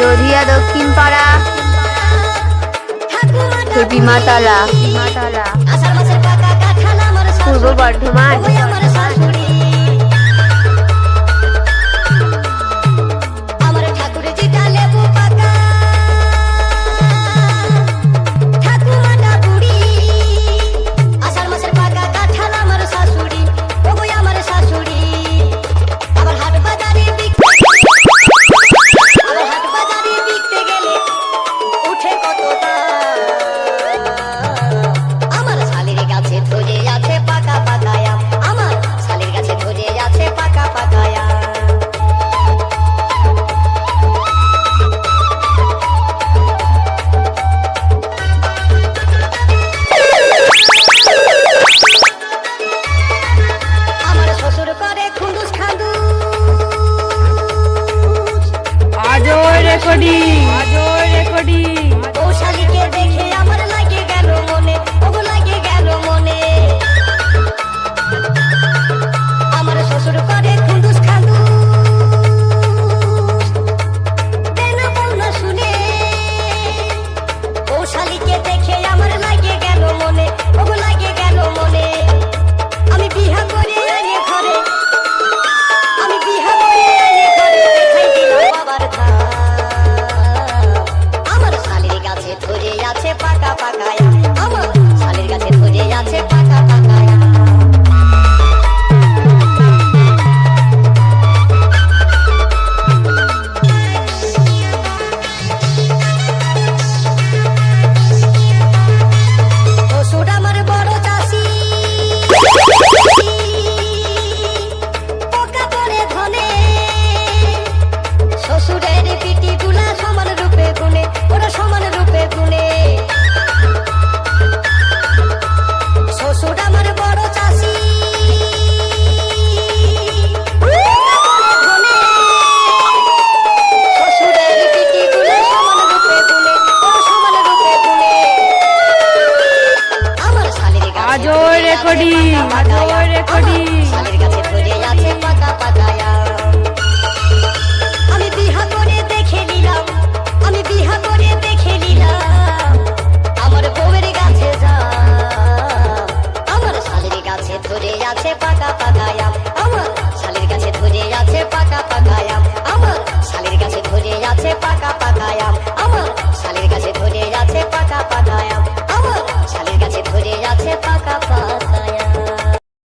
দরিয়া দক্ষিণ পাড়া বিমাতলা পূর্ব বর্ধমান। রেকর্ডিং করি ধরে করি আমি বিহা করে দেখে নিলাম আমি বিহা করে দেখে নিলাম। আমার বউয়ের গাছে যা আমার শালির গাছে ধরে আছে পাকা পাকা আম আমার শালির গাছে ধরে আছে পাকা পাকা আম আমার শালির গাছে ধরে আছে পাকা পাকা আম আমার